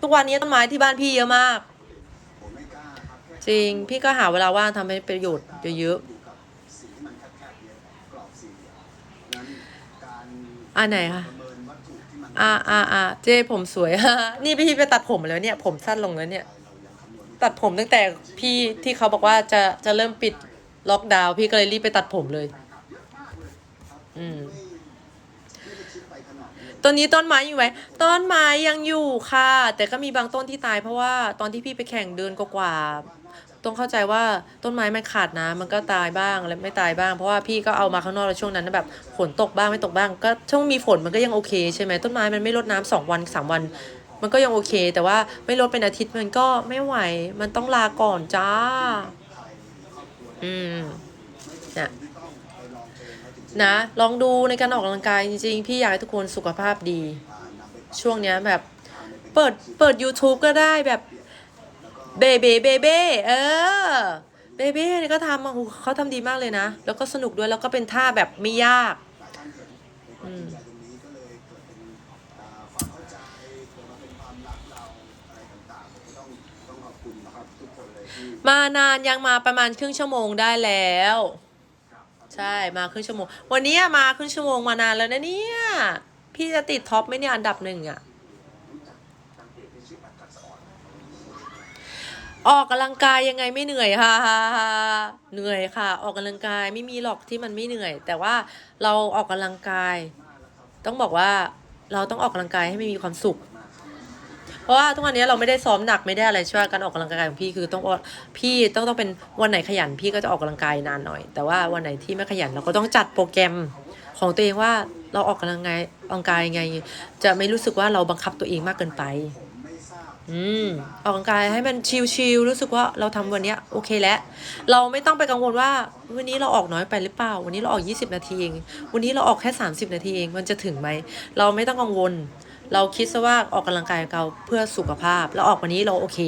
ทุกวันนี้ต้นไม้ที่บ้านพี่เยอะมาก จริงพี่ก็หาเวลาว่างทำให้ประโยชน์เยอะๆอันไหนคะอ่าอ่าอ่าเจ้ผมสวยนี่พี่ไปตัดผมแล้วเนี่ย ผมสั้นลงแล้วเนี่ย ตัดผมตั้งแต่พี่ที่เขาบอกว่าจะจะเริ่มปิดล็อกดาวน์พี่ก็เลยรีบไปตัดผมเลย อืม ต้นนี้ต้นไม้อยู่ไหมต้นไม้ยังอยู่ค่ะ แต่ก็มีบางต้นที่ตายเพราะว่าตอนที่พี่ไปแข่งเดินกว่าๆต้องเข้าใจว่าต้นไม้มันขาดน้ำมันก็ตายบ้างและไม่ตายบ้าง เพราะว่าพี่ก็เอามาข้างนอกแล้วช่วงนั้นแบบฝนตกบ้างไม่ตกบ้าง ก็ช่วงมีฝนมันก็ยังโอเคใช่ไหมต้นไม้มันไม่รดน้ำสองวันสามวัน มันก็ยังโอเค แต่ว่าไม่ลดเป็นอาทิตย์มันก็ไม่ไหว มันต้องลาก่อนจ้า อืมเนี่ย นะ ลองดูในการออกกำลังกายจริง ๆ พี่อยากให้ทุกคนสุขภาพดี ช่วงเนี้ยแบบเปิดเปิด YouTube ก็ได้แบบเบเบเบเบเออเบเบ้นี่ก็ทำมาหูเขาทำดีมากเลยนะ แล้วก็สนุกด้วยแล้วก็เป็นท่าแบบไม่ยากอืมมานานยังมาประมาณครึ่งชั่วโมงได้แล้ว ใช่มาครึ่งชั่วโมง วันนี้มาครึ่งชั่วโมงมานานแล้วนะเนี่ย พี่จะติดท็อปไหมเนี่ยอันดับหนึ่งอะออกกำลังกายยังไงไม่เหนื่อยค่ะเหนื่อยค่ะ ออกกำลังกายไม่มีหรอกที่มันไม่เหนื่อย แต่ว่าเราออกกำลังกาย ต้องบอกว่าเราต้องออกกำลังกายให้มีความสุข เพราะว่าทุกวันนี้เราไม่ได้ซ้อมหนักไม่ได้อะไรช่วยการออกกำลังกายของพี่คือต้องพี่ต้องต้องเป็นวันไหนขยันพี่ก็จะออกกำลังกายนานหน่อย แต่ว่าวันไหนที่ไม่ขยันเราก็ต้องจัดโปรแกรมของตัวเองว่าเราออกกำลังกายออกกำลังกายยังไง จะไม่รู้สึกว่าเราบังคับตัวเองมากเกินไป อืมออกกำลังกายให้มันชิลๆรู้สึกว่าเราทำวันนี้โอเคแล้วเราไม่ต้องไปกังวลว่า วันนี้เราออกน้อยไปหรือเปล่า วันนี้เราออก 20 นาทีเอง วันนี้เราออกแค่ 30 นาทีเองมันจะถึงไหมเราไม่ต้องกังวล เราคิดซะว่าออกกำลังกายเราเพื่อสุขภาพ แล้วออกวันนี้เราโอเค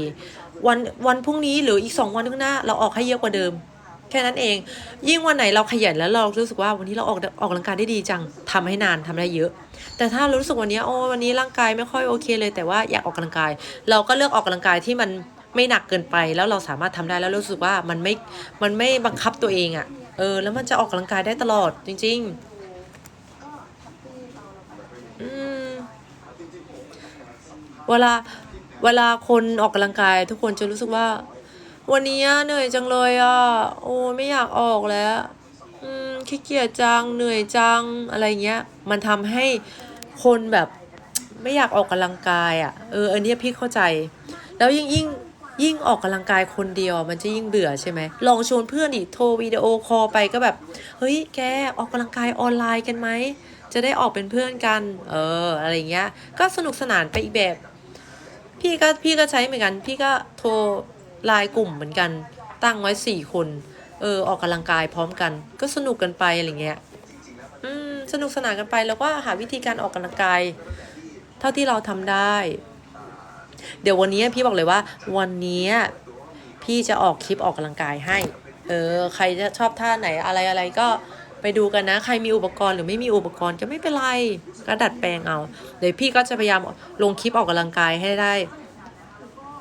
วันวันพรุ่งนี้หรืออีกสองวันข้างหน้า เราออกให้เยอะกว่าเดิม แค่นั้นเอง ยิ่งวันไหนเราขยันแล้วเรารู้สึกว่าวันนี้เราออกออกกำลังกายได้ดีจังทำให้นานทำได้เยอะ แต่ถ้าเรารู้สึกวันนี้โอ้วันนี้ร่างกายไม่ค่อยโอเคเลยแต่ว่าอยากออกกำลังกาย เราก็เลือกออกกำลังกายที่มันไม่หนักเกินไปแล้วเราสามารถทำได้แล้วรู้สึกว่ามันไม่มันไม่บังคับตัวเองอะ่ะเออแล้วมันจะออกกำลังกายได้ตลอดจริง ๆ อืม เวลาเวลาคนออกกำลังกาย ทุกคนจะรู้สึกว่า วันนี้เหนื่อยจังเลยอะโอ้ไม่อยากออกแล้วอืมขี้เกียจจังเหนื่อยจังอะไรเงี้ย มันทำให้คนแบบไม่อยากออกกำลังกายอะเอออันเนี้ยพี่เข้าใจ แล้วยิ่งยิ่งยิ่งออกกำลังกายคนเดียวมันจะยิ่งเบื่อใช่ไหมลองชวนเพื่อนดิโทรวิดีโอคอลไปก็แบบ เฮ้ยแกออกกำลังกายออนไลน์กันไหมจะได้ออกเป็นเพื่อนกัน เอออะไรเงี้ย ก็สนุกสนานไปอีกแบบ พี่ก็พี่ก็ใช้เหมือนกัน พี่ก็โทรไลน์กลุ่มเหมือนกัน ตั้งไว้สี่คนเออออกกำลังกายพร้อมกัน ก็สนุกกันไปอะไรเงี้ยอืมสนุกสนานกันไปแล้วก็หาวิธีการออกกำลังกาย เท่าที่เราทำได้ เดี๋ยววันนี้พี่บอกเลยว่า วันนี้พี่จะออกคลิปออกกำลังกายให้ เออ ใครจะชอบท่าไหนอะไรอะไรก็ ไปดูกันนะ ใครมีอุปกรณ์หรือไม่มีอุปกรณ์ก็ไม่เป็นไรก็ดัดแปลงเอาเดี๋ยวพี่ก็จะพยายามลงคลิปออกกำลังกายให้ได้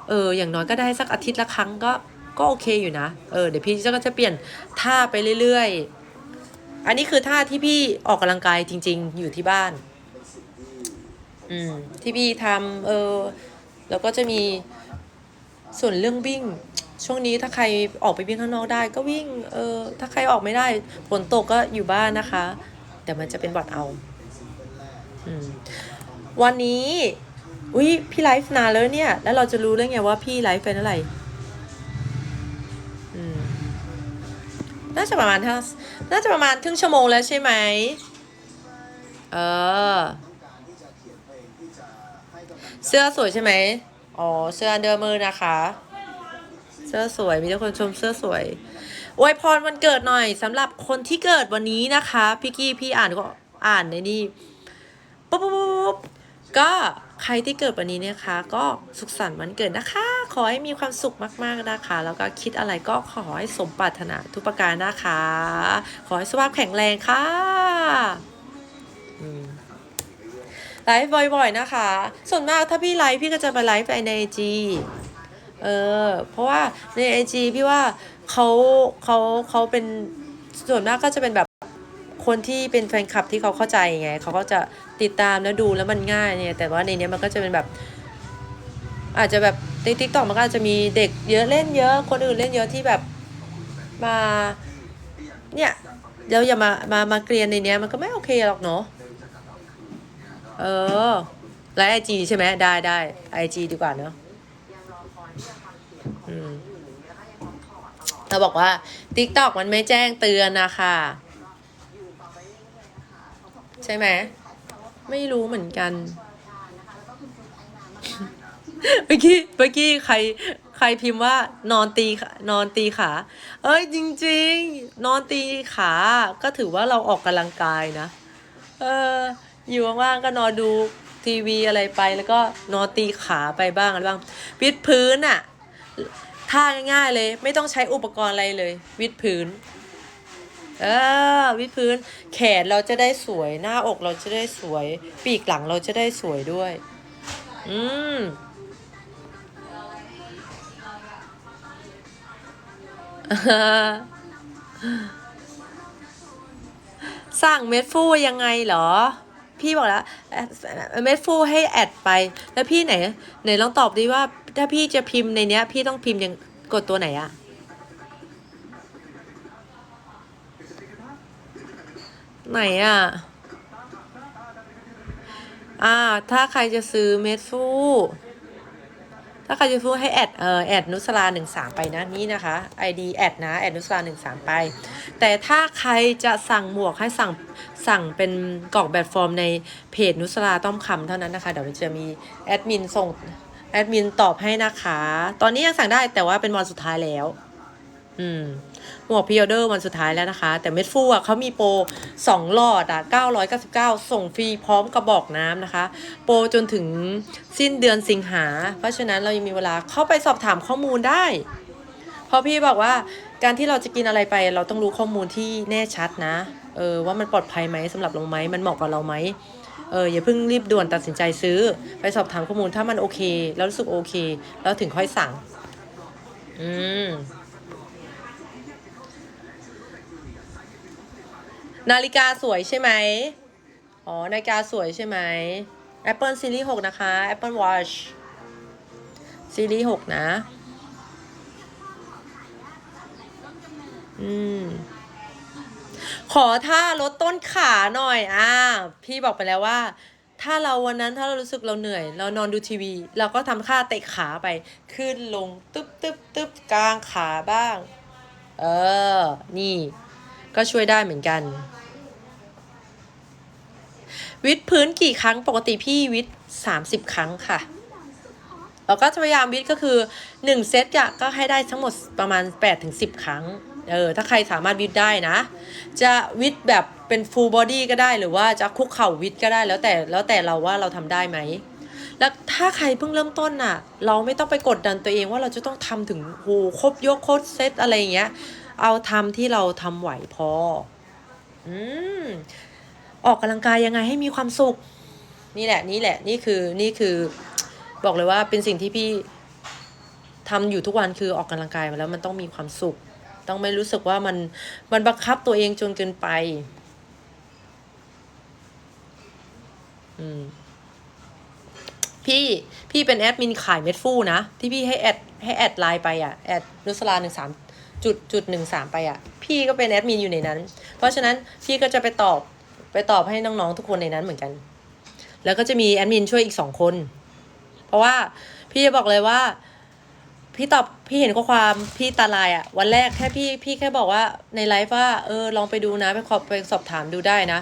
เออ อย่างน้อยก็ได้สักอาทิตย์ละครั้งก็ก็โอเคอยู่นะ เออ เดี๋ยวพี่ก็จะเปลี่ยนท่าไปเรื่อยๆ อันนี้คือท่าที่พี่ออกกำลังกายจริง ๆ อยู่ที่บ้าน อืม ที่พี่ทำเออ แล้วก็จะมีส่วนเรื่องวิ่ง ช่วงนี้ถ้าใครออกไปวิ่งข้างนอกได้ ก็วิ่งเออถ้าใครออกไม่ได้ฝนตกก็อยู่บ้านนะคะ แต่มันจะเป็นบอดเอาอวันนี้อุ้ยพี่ไลฟ์นานแล้วเนี่ย แล้วเราจะรู้ได้ไงว่าพี่ไลฟ์เป็นอะไรน่าจะประมาณถ้าน่าจะประมาณครึ่งชั่วโมงแล้วใช่ไหมเออ เสื้อสวยใช่ไหมอ๋อ เสื้อเดอร์มือนะคะ เสื้อสวย มีทุกคนชมเสื้อสวยอวยพรวันเกิดหน่อยสำหรับคนที่เกิดวันนี้นะคะพี่กี้พี่อ่านก็อ่านในนี่ปุ๊บปุ๊บปุ๊บปุ๊บก็ใครที่เกิดวันนี้เนะคะก็สุขสันต์วันเกิดนะคะ ขอให้มีความสุขมากๆนะคะ แล้วก็คิดอะไรก็ขอให้สมปรารถนาทุกประการนะคะ ขอให้สุขภาพแข็งแรงค่ะไลฟ์บ่อยๆนะคะ ส่วนมากถ้าพี่ไลฟ์พี่ก็จะไปไลฟ์ไปในจี เออ เพราะว่าในไอจีพี่ว่าเขาเขาเขาเป็นส่วนมากก็จะเป็นแบบคนที่เป็นแฟนคลับที่เขาเข้าใจไงเขาก็จะติดตามแล้วดูแล้วมันง่ายเนี่ยแต่ว่าในเนี้ยมันก็จะเป็นแบบ อาจจะแบบในทิกตอกมันก็อาจจะมีเด็กเยอะเล่นเยอะ คนอื่นเล่นเยอะที่แบบมาเนี่ยเดี๋ยวอย่ามามามาเกรียนในเนี้ยมันก็ไม่โอเคหรอกเนาะเออไลฟ์ไอจีใช่ไหมได้ได้ไอจีดีกว่าเนอะอืม เราบอกว่า t ิ k t o k มันไม่แจ้งเตือนนะคะใช่ไหม ไม่รู้เหมือนกัน เมื่อกี้เมื่อกี้ใครใครพิมพ์ว่านอนตีนอนตีขา เอ้ยจริง ๆ นอนตีขา ก็ถือว่าเราออกกำลังกายนะ เออ อยู่ว่างๆก็นอนดูทีวีอะไรไปแล้วก็นอนตีขาไปบ้างอะไรบ้างวิดพื้นอะ ท่าง่ายๆเลย ไม่ต้องใช้อุปกรณ์อะไรเลย วิดพื้น เออ วิดพื้น แขนเราจะได้สวย หน้าอกเราจะได้สวย ปีกหลังเราจะได้สวยด้วย อืมสั่งเม็ดฟูยังไงเหรอ พี่บอกแล้วเม็ดฟูให้แอดไป แล้วพี่ไหนไหนลองตอบดิว่า ถ้าพี่จะพิมพ์ในเนี้ย พี่ต้องพิมพ์ยังกดตัวไหนอะไหนอะอ่า ถ้าใครจะซื้อเม็ดฟูถ้าใครจะพูให้แอดเอ่อแอดนุสลาหนึ่งสามไปนะนี่นะคะ ID แอดนะแอดนุสลาหนึ่งสามไป แต่ถ้าใครจะสั่งหมวกให้สั่งสั่งเป็นกล่องแบบฟอร์มในเพจนุสลาต้อมคำเท่านั้นนะคะ เดี๋ยวจะมีแอดมินส่ง แอดมินตอบให้นะคะ ตอนนี้ยังสั่งได้แต่ว่าเป็นวันสุดท้ายแล้ว อืมหมวกพิออเดอร์วันสุดท้ายแล้วนะคะ แต่เม็ดฟูอะเขามีโปรสองหลอดอะ999ส่งฟรีพร้อมกระบอกน้ำนะคะ โปรจนถึงสิ้นเดือนสิงหา เพราะฉะนั้นเรายังมีเวลาเข้าไปสอบถามข้อมูลได้ เพราะพี่บอกว่าการที่เราจะกินอะไรไป เราต้องรู้ข้อมูลที่แน่ชัดนะ เออว่ามันปลอดภัยไหมสำหรับเราไหมมันเหมาะกับเราไหม เอออย่าเพิ่งรีบด่วนตัดสินใจซื้อ ไปสอบถามข้อมูลถ้ามันโอเค แล้วรู้สึกโอเค แล้วถึงค่อยสั่ง อืมนาฬิกาสวยใช่ไหมอ๋อ นาฬิกาสวยใช่ไหม Apple Series 6 นะคะ Apple Watch Series 6 นะ อืม ขอท่าลดต้นขาหน่อย อ่า พี่บอกไปแล้วว่า ถ้าเราวันนั้นถ้าเรารู้สึกเราเหนื่อย เรานอนดูทีวี เราก็ทำท่าเตะขาไป ขึ้นลงตึ๊บตึ๊บตึ๊บกลางขาบ้าง เออ นี่ ก็ช่วยได้เหมือนกัน วิดพื้นกี่ครั้งปกติพี่วิดสามสิบครั้งค่ะเราก็จะพยายามวิดก็คือหนึ่งเซตอะก็ให้ได้ทั้งหมดประมาณ8ปดถึงสิบครั้ง เออถ้าใครสามารถวิดได้นะ จะวิดแบบเป็นฟูลบอดี้ก็ได้หรือว่าจะคุกเข่าวิดก็ได้แล้วแต่แล้วแต่เราว่าเราทำได้ไหมแล้วถ้าใครเพิ่งเริ่มต้นน่ะ เราไม่ต้องไปกดดันตัวเองว่าเราจะต้องทำถึงโหครบยกโคตรเซตอะไรเงี้ย เอาทำที่เราทำไหวพอ อืมออกกำลังกายยังไงให้มีความสุข นี่แหละ นี่แหละ นี่คือนี่คือ บอกเลยว่าเป็นสิ่งที่พี่ทำอยู่ทุกวันคือออกกำลังกายมาแล้วมันต้องมีความสุข ต้องไม่รู้สึกว่ามันมันบังคับตัวเองจนเกินไป อืมพี่พี่เป็นแอดมินขายเม็ดฟูนะ ที่พี่ให้แอดให้แอดไลน์ไปอะแอดนุสลาหนึ่งสามจุดจุดหนึ่งสามไปอะ พี่ก็เป็นแอดมินอยู่ในนั้น เพราะฉะนั้นพี่ก็จะไปตอบไปตอบให้น้องๆทุกคนในนั้นเหมือนกัน แล้วก็จะมีแอดมินช่วยอีกสองคน เพราะว่าพี่จะบอกเลยว่า พี่ตอบพี่เห็นข้อความพี่ตาลายอะ่ะ วันแรกแค่พี่พี่แค่บอกว่าในไลฟ์ว่าเออลองไปดูนะไปขอไปสอบถามดูได้นะ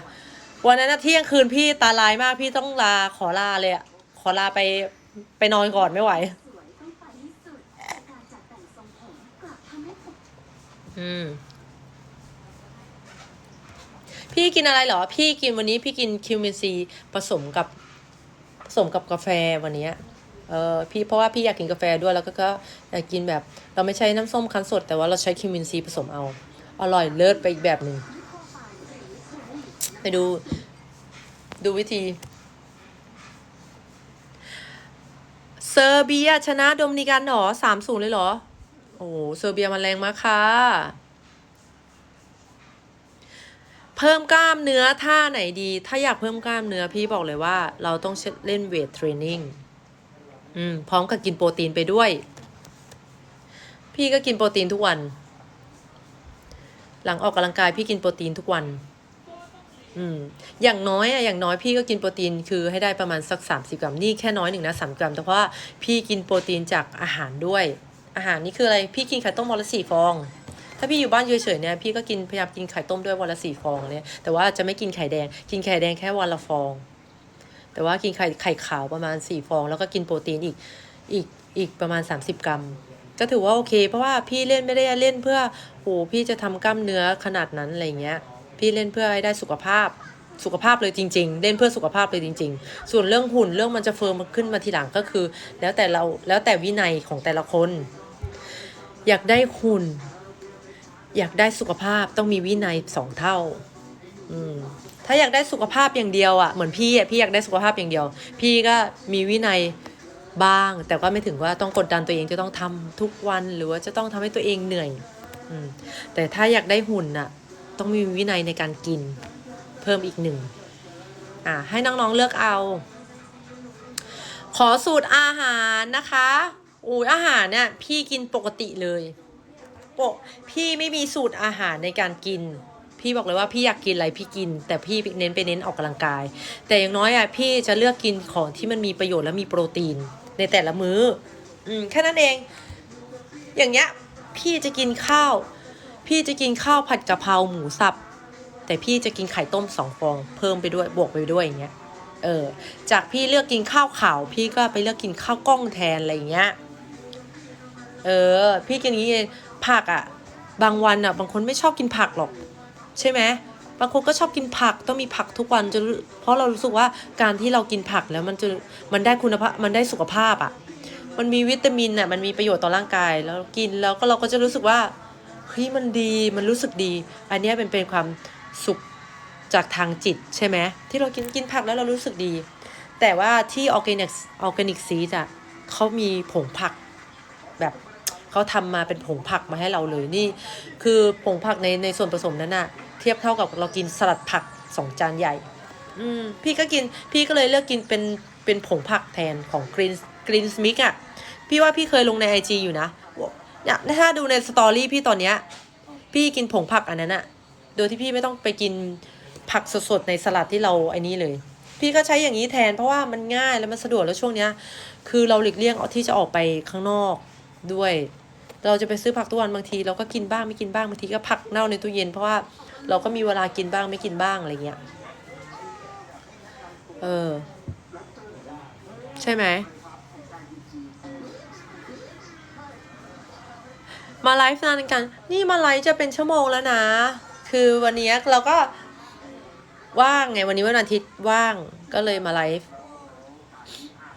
วันนั้นเที่ยงคืนพี่ตาลายมากพี่ต้องลาขอลาเลยอะ่ะขอลาไปไปนอนก่อนไม่ไหว อืมพี่กินอะไรเหรอ พี่กินวันนี้พี่กินคิวมินซีผสมกับผสมกับกาแฟวันเนี้ย เออพี่เพราะว่าพี่อยากกินกาแฟด้วยแล้วก็ก็อยากกินแบบ เราไม่ใช้น้ำส้มคั้นสด แต่ว่าเราใช้คิวมินซีผสมเอา อร่อยเลิศไปอีกแบบหนึ่งไปดูดูวิธีเซอร์เบียชนะโดมินิกันหรอสามศูนย์เลยเหรอ โอ้เซอร์เบียมันแรงมากค่ะ เพิ่มกล้ามเนื้อท่าไหนดี ถ้าอยากเพิ่มกล้ามเนื้อพี่บอกเลยว่า เราต้องเล่นเวทเทรนนิ่ง อืมพร้อมกับกินโปรตีนไปด้วย พี่ก็กินโปรตีนทุกวัน หลังออกกำลังกายพี่กินโปรตีนทุกวัน อืม อย่างน้อยอะอย่างน้อยพี่ก็กินโปรตีนคือให้ได้ประมาณสักสามสิบกรัมนี่แค่น้อยหนึ่งนะสามกรัม แต่ว่าพี่กินโปรตีนจากอาหารด้วย อาหารนี่คืออะไร พี่กินไข่ต้มวันละสี่ฟองถ้าพี่อยู่บ้านเฉยๆเนี่ยพี่ก็กินพยายามกินไข่ต้มด้วยวันละสี่ฟองเนี่ยแต่ว่าจะไม่กินไข่แดง กินไข่แดงแค่วันละฟอง แต่ว่ากินไข่ไข่ขาวประมาณสี่ฟอง แล้วก็กินโปรตีนอีกอีกอีกประมาณสามสิบกรัม ก็ถือว่าโอเค เพราะว่าพี่เล่นไม่ได้เล่นเพื่อโอ้พี่จะทำกล้ามเนื้อขนาดนั้นอะไรเงี้ย พี่เล่นเพื่อให้ได้สุขภาพสุขภาพเลยจริง ๆ เล่นเพื่อสุขภาพเลยจริง ๆ ส่วนเรื่องหุ่นเรื่องมันจะเฟิร์มขึ้นมาทีหลังก็คือ แล้วแต่เราแล้วแต่วินัยของแต่ละคน อยากได้หุ่น อยากได้สุขภาพต้องมีวินัยสองเท่า อืม ถ้าอยากได้สุขภาพอย่างเดียวอะเหมือนพี่อะพี่อยากได้สุขภาพอย่างเดียว พี่ก็มีวินัยบ้าง แต่ก็ไม่ถึงว่าต้องกดดันตัวเองจะต้องทำทุกวันหรือว่าจะต้องทำให้ตัวเองเหนื่อยอแต่ถ้าอยากได้หุ่นน่ะ ต้องมีวินัยในการกิน เพิ่มอีกหนึ่งอ่าให้น้องๆเลือกเอา ขอสูตรอาหารนะคะอุ้ยอาหารเนี่ยพี่กินปกติเลยโปพี่ไม่มีสูตรอาหารในการกิน พี่บอกเลยว่าพี่อยากกินอะไรพี่กิน แต่พี่เน้นไปเน้นออกกำลังกาย แต่อย่างน้อยอะพี่จะเลือกกินของที่มันมีประโยชน์และมีโปรตีน ในแต่ละมื้อ อืมแค่นั้นเอง อย่างเงี้ย พี่จะกินข้าว พี่จะกินข้าวผัดกะเพราหมูสับแต่พี่จะกินไข่ต้มสองฟองเพิ่มไปด้วยบวกไปด้วยอย่างเงี้ยเออจากพี่เลือกกินข้าวขาว พี่ก็ไปเลือกกินข้าวกล้องแทนอะไรอย่างเงี้ยเออ พี่กินอย่างนี้เองผักอะ่ะ บางวันอะ่ะ บางคนไม่ชอบกินผักหรอก ใช่ไหมบางคนก็ชอบกินผักต้องมีผักทุกวันจะรู้เพราะเรารู้สึกว่าการที่เรากินผักแล้วมันจะมันได้คุณภาพมันได้สุขภาพอะ่ะมันมีวิตามินอะมันมีประโยชน์ต่อร่างกาย แล้วกินแล้วก็เราก็จะรู้สึกว่าเฮ้ยมันดีมันรู้สึกดี อันนี้เป็นเป็นความสุขจากทางจิตใช่ไหมที่เรากินกินผักแล้วเรารู้สึกดี แต่ว่าที่ออร์แกนิกออร์แกนิกซีดอะเขามีผงผักแบบเขาทำมาเป็นผงผักมาให้เราเลยนี่ คือผงผักในในส่วนผสมนั้นน่ะ ทียบเท่ากับเรากินสลัดผักสองจานใหญ่ อืมพี่ก็กินพี่ก็เลยเลือกกินเป็นเป็นผงผักแทนของกรีนกรีนสมิกอะพี่ว่าพี่เคยลงในไอจอยู่นะเนี่ยถ้าดูในสตอรี่พี่ตอนเนี้ยพี่กินผงผักอันนั้นอะโดยที่พี่ไม่ต้องไปกินผักสดๆในสลัดที่เราไอ้นี้เลย พี่ก็ใช้อย่างนี้แทนเพราะว่ามันง่ายแล้วมันสะดวกแล้วช่วงเนี้ย คือเราหลีกเลี่ยงที่จะออกไปข้างนอกด้วย เราจะไปซื้อผักทุกวันบางที เราก็กินบ้างไม่กินบ้างบางทีก็ผักเน่าในตู้เย็นเพราะว่า เราก็มีเวลากินบ้างไม่กินบ้างอะไรเงี้ย เออ ใช่ไหม มาไลฟ์นานกัน นี่มาไลฟ์จะเป็นชั่วโมงแล้วนะ คือวันนี้เราก็ว่างไงวันนี้วันอาทิตย์ว่างก็เลยมาไลฟ์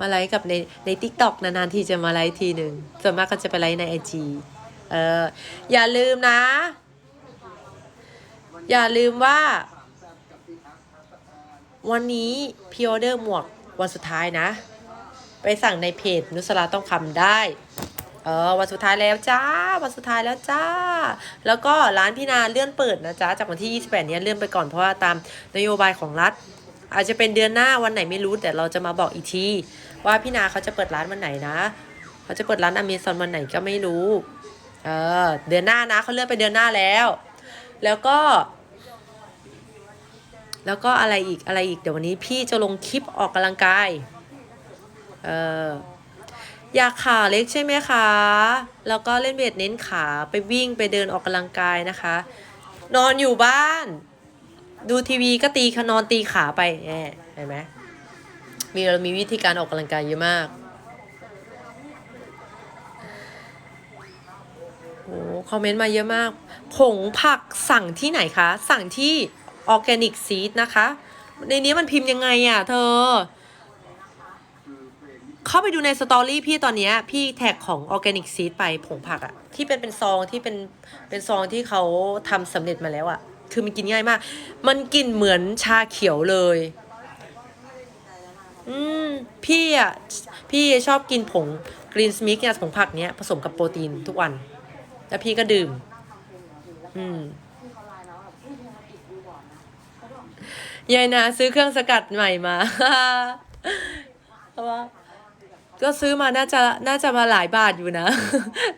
มาไลฟ์กับในในทิกตอกนานๆทีจะมาไลฟ์ทีหนึ่งส่วนมากก็จะไปไลฟ์ในไอจีเอออย่าลืมนะ อย่าลืมว่า วันนี้พิออเดอร์หมวกวันสุดท้ายนะ ไปสั่งในเพจนุสราต้องคำได้ เออวันสุดท้ายแล้วจ้า วันสุดท้ายแล้วจ้า แล้วก็ร้านพี่นาเลื่อนเปิดนะจ๊ะจากวันที่ 28 เนี้ยเลื่อนไปก่อนเพราะว่าตามนโยบายของรัฐ อาจจะเป็นเดือนหน้าวันไหนไม่รู้แต่เราจะมาบอกอีกทีว่าพี่นาเขาจะเปิดร้านวันไหนนะเขาจะเปิดร้านอเมซอนวันไหนก็ไม่รู้ เออเดือนหน้านะเขาเลื่อนไปเดือนหน้าแล้ว แล้วก็ แล้วก็อะไรอีกอะไรอีกเดี๋ยววันนี้พี่จะลงคลิปออกกำลังกายเอออยากขาเล็กใช่ไหมคะ แล้วก็เล่นเวทเน้นขาไปวิ่งไปเดินออกกำลังกายนะคะ นอนอยู่บ้าน ดูทีวีก็ตีขานอนตีขาไปแหมเห็นไหมมีเรามีวิธีการออกกำลังกายเยอะมากโอ้คอมเมนต์มาเยอะมาก ผงผักสั่งที่ไหนคะ สั่งที่ ออร์แกนิกซีดนะคะ ในนี้มันพิมพ์ยังไงอะ เธอ เข้าไปดูในสตอรี่พี่ตอนนี้พี่แท็กของออร์แกนิกซีดไปผงผักอะที่เป็นเป็นซองที่เป็นเป็นซองที่เขาทำสำเร็จมาแล้วอะคือมันกินง่ายมาก มันกลิ่นเหมือนชาเขียวเลยออืม พี่อะ พี่ชอบกินผงกรีนสมิกเนี่ยผงผักเนี้ยผสมกับโปรตีนทุกวัน แล้วพี่ก็ดื่ม อืม ยายนาซื้อเครื่องสกัดใหม่มาเพราะว่าก็ซื้อมาน่าจะน่าจะมาหลายบาทอยู่นะ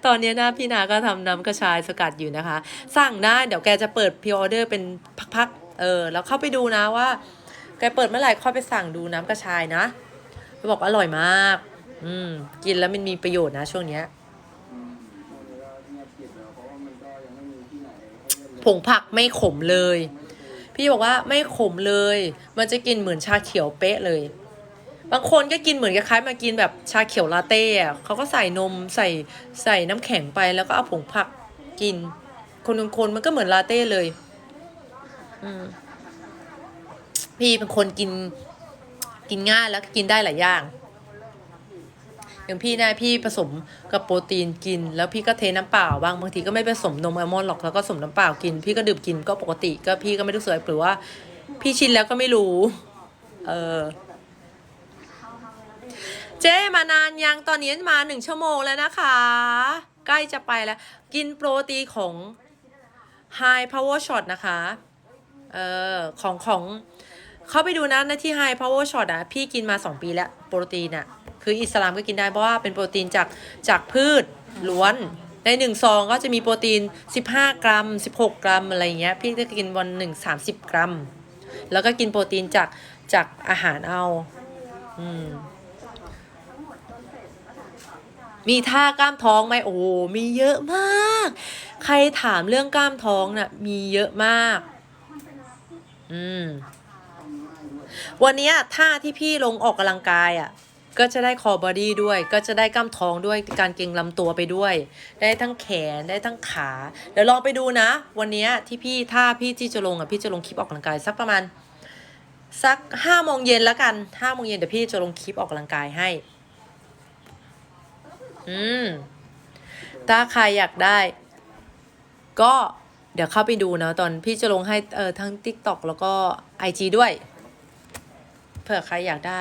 ตอนนี้นะพี่นาก็ทำน้ำกระชายสกัดอยู่นะคะ สั่งได้เดี๋ยวแกจะเปิดพ r ออเดอร์เป็นพักๆ เออ แล้วเข้าไปดูนะว่า แกเปิดเมื่อไหร่ค่อยไปสั่งดูน้ำกระชายนะบอกอร่อยมาก อืม กินแล้วมันมีประโยชน์นะช่วงเนี้ยผงผักไม่ขมเลย พี่บอกว่าไม่ขมเลย มันจะกินเหมือนชาเขียวเป๊ะเลย บางคนก็กินเหมือนคล้ายๆมากินแบบชาเขียวลาเต้อะเขาก็ใส่นมใส่ใส่น้ำแข็งไปแล้วก็เอาผงผักกิน คนบางคนมันก็เหมือนลาเต้เลย อืมพี่เป็นคนกิน กินง่ายแล้วก็กินได้หลายอย่าง อย่างพี่นะพี่ผสมกับโปรตีนกิน แล้วพี่ก็เทน้ำเปล่าบ้างบางทีก็ไม่ผสมนมอัลมอนด์หรอกแล้วก็ผสมน้ำเปล่ากิน พี่ก็ดื่มกินก็ปกติก็พี่ก็ไม่รู้สึกอะไรหรือว่า พี่ชินแล้วก็ไม่รู้ เออเจ๊มานานยังตอนนี้มาหนึ่งชั่วโมงแล้วนะคะ ใกล้จะไปแล้ว กินโปรตีนของ High Power Shot นะคะ เออของของเข้าไปดูนะในที่ High Power Shot อะ พี่กินมา 2 ปีแล้ว โปรตีนอะ คืออิสลามก็กินได้เพราะว่าเป็นโปรตีนจากจากพืชล้วน ในหนึ่งซองก็จะมีโปรตีน 15 กรัม 16 กรัมอะไรเงี้ยพี่จะกินวันหนึ่ง30 กรัม แล้วก็กินโปรตีนจากจากอาหารเอาอืมมีท่ากล้ามท้องไหมโอ้มีเยอะมาก ใครถามเรื่องกล้ามท้องน่ะมีเยอะมาก อืม วันนี้ท่าที่พี่ลงออกกำลังกายอะ ก็จะได้คอบอดี้ด้วย ก็จะได้กล้ามท้องด้วยการเกร็งลำตัวไปด้วย ได้ทั้งแขนได้ทั้งขา เดี๋ยวลองไปดูนะ วันนี้ที่พี่ท่าพี่ที่จะลงอะพี่จะลงคลิปออกกำลังกายสักประมาณสักห้าโมงเย็นแล้วกันห้าโมงเย็นเดี๋ยวพี่จะลงคลิปออกกำลังกายให้ อืมถ้าใครอยากได้ ก็เดี๋ยวเข้าไปดูนะตอนพี่จะลงให้เออทั้ง TikTok แล้วก็ IG ด้วย เผื่อใครอยากได้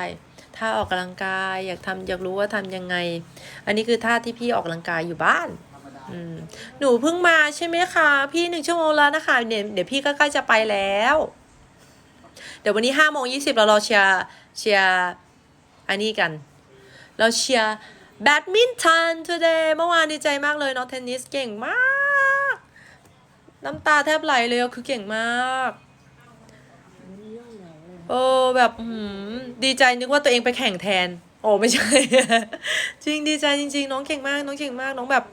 ถ้าออกกำลังกายอยากทำอยากรู้ว่าทำยังไง อันนี้คือท่าที่พี่ออกกำลังกายอยู่บ้านหนูเพิ่งมาใช่ไหมคะ พี่หนึ่งชั่วโมงแล้วนะคะเดี๋ยวเดี๋ยวพี่ก็ใกล้จะไปแล้ว เดี๋ยววันนี้ห้าโมงยี่สิบเรารอเชียร์เชียร์อันนี้กัน เราเชียร์แบดมินตัน today เมื่อวานดีใจมากเลยน้องเทนนิสเก่งมาก น้ำตาแทบไหลเลยคือเก่งมาก เออแบบหือดีใจนึกว่าตัวเองไปแข่งแทน โอ้ไม่ใช่ จริงดีใจจริง ๆ น้องเก่งมาก น้องเก่งมากน้องแบบ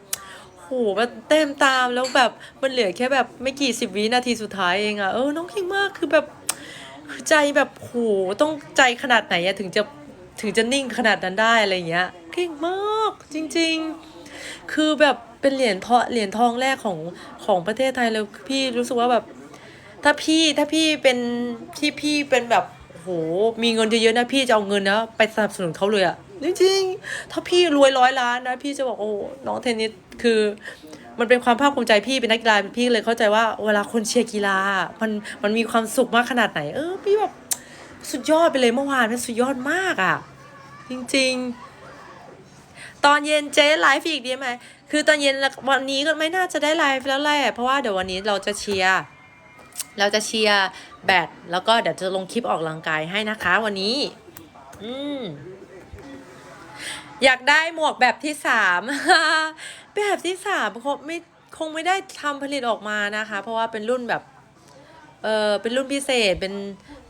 โหแบบเต็มตามแล้วแบบมันเหลือแค่แบบไม่กี่สิบวินาทีสุดท้ายเองอะเออน้องเก่งมากคือแบบคือใจแบบโหต้องใจขนาดไหนอะถึงจะถึงจะนิ่งขนาดนั้นได้อะไรเงี้ยเก่งมากจริง ๆ คือแบบเป็นเหรียญทองเหรียญทองแรกของของประเทศไทยเลยพี่รู้สึกว่าแบบ ถ้าพี่ถ้าพี่เป็นที่พี่เป็นแบบโหมีเงินเยอะๆนะพี่จะเอาเงินนะไปสนับสนุนเขาเลยอะจริงๆถ้าพี่รวยร้อยล้านนะพี่จะบอกโอ้น้องเทนนิสคือ มันเป็นความภาคภูมิใจพี่เป็นนักกีฬาพี่เลยเข้าใจว่าเวลาคนเชียร์กีฬา มันมันมีความสุขมากขนาดไหน เออ พี่แบบสุดยอดไปเลยเมื่อวานมันสุดยอดมากอะ่ะจริง ๆตอนเย็นเจ๊ไลฟ์อีกดีไหม คือตอนเย็นวันนี้ก็ไม่น่าจะได้ไลฟ์แล้วแหละ เพราะว่าเดี๋ยววันนี้เราจะเชียร์ เราจะเชียร์แบดแล้วก็เดี๋ยวจะลงคลิปออกกำลังกายให้นะคะวันนี้ อืมอยากได้หมวกแบบที่สามแบบที่สามคงไม่คงไม่ได้ทำผลิตออกมานะคะ เพราะว่าเป็นรุ่นแบบเออเป็นรุ่นพิเศษเป็น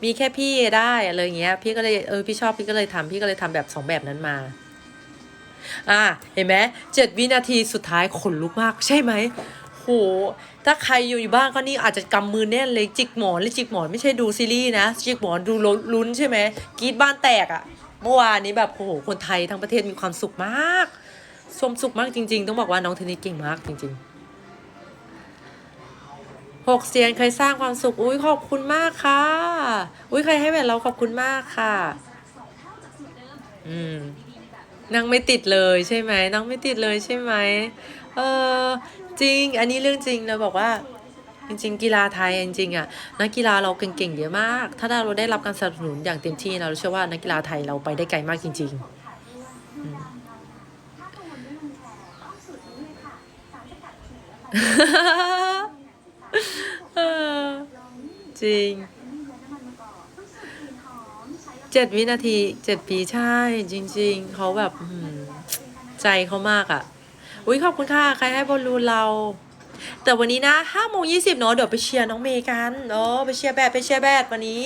มีแค่พี่ได้อะไรอย่างเงี้ย พี่ก็เลยเออพี่ชอบพี่ก็เลยทำพี่ก็เลยทำแบบสองแบบนั้นมา อ่าเห็นไหมเจ็ดวินาทีสุดท้ายขนลุกมากใช่ไหม ถ้าใครอยู่อยู่บ้านก็นี่อาจจะกำมือแน่นเลยจิกหมอนเลยจิกหมอนไม่ใช่ดูซีรีส์นะ จิกหมอนดูลุ้นใช่ไหมกรีดบ้านแตกอะ่ะ เมื่อวานนี้แบบโอ้โหคนไทยทั้งประเทศมีความสุขมากสมสุขมากจริง ๆ ต้องบอกว่าน้องเทนนิสเก่งมากจริงๆหกเสียนเคยสร้างความสุขอุ้ยขอบคุณมากค่ะ อุ้ยใครให้แหวนเราขอบคุณมากค่ะ อืมนั่งไม่ติดเลยใช่ไหมนั่งไม่ติดเลยใช่ไหมเออ จริง อันนี้เรื่องจริงเราบอกว่า จริง ๆ กีฬาไทยจริงๆอะนักกีฬาเราเก่งๆเยอะมาก ถ้าเราได้รับการสนับสนุนอย่างเต็มที่เราเชื่อว่านักกีฬาไทยเราไปได้ไกลมากจริง ๆจริงเจ็ดวินาทีเจ็ดปีใช่ จริง ๆเขาแบบใจเขามากอะ่ะ อุ้ยขอบคุณค่ะ ใครให้บอลลูนเรา แต่วันนี้นะห้าโมงยี่สิบเนาะเดี๋ยวไปเชียร์น้องเมย์กันเออไปเชียร์แบดไปเชียร์แบดวันนี้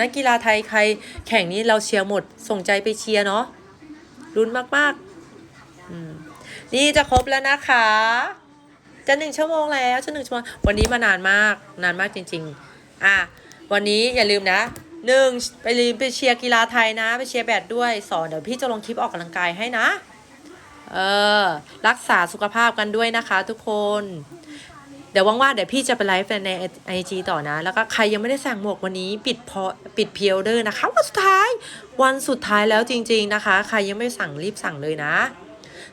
นักกีฬาไทยใครแข่งนี้เราเชียร์หมดส่งใจไปเชียร์เนาะรุนมากๆอืมนี่จะครบแล้วนะคะ จะหนึ่งชั่วโมงแล้วจะหนึ่งชั่วโมงวันนี้มานานมากนานมากจริง ๆ อะวันนี้อย่าลืมนะหนึ่งไปลืมไปเชียร์กีฬาไทยนะ ไปเชียร์แบดด้วยสองเดี๋ยวพี่จะลงคลิปออกกำลังกายให้นะ เออ รักษาสุขภาพกันด้วยนะคะ ทุกคน เดี๋ยวว่างๆเดี๋ยวพี่จะไปไลฟ์ในไอจีต่อนะ แล้วก็ใครยังไม่ได้สั่งหมวกวันนี้ปิดพอปิดเพียวเดอร์นะคะ วันสุดท้ายวันสุดท้ายแล้วจริง ๆนะคะ ใครยังไม่สั่งรีบสั่งเลยนะ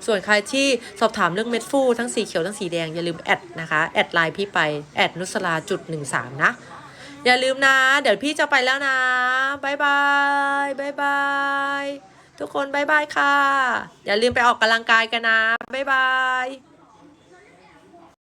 ส่วนใครที่สอบถามเรื่องเม็ดฟูทั้งสีเขียวทั้งสีแดงอย่าลืมแอดนะคะแอดไลน์พี่ไปแอดนุสลาจุดหนึ่งสามนะอย่าลืมนะ เดี๋ยวพี่จะไปแล้วนะบายบายบายบาย ทุกคนบายบายค่ะ อย่าลืมไปออกกำลังกายกันนะบายบาย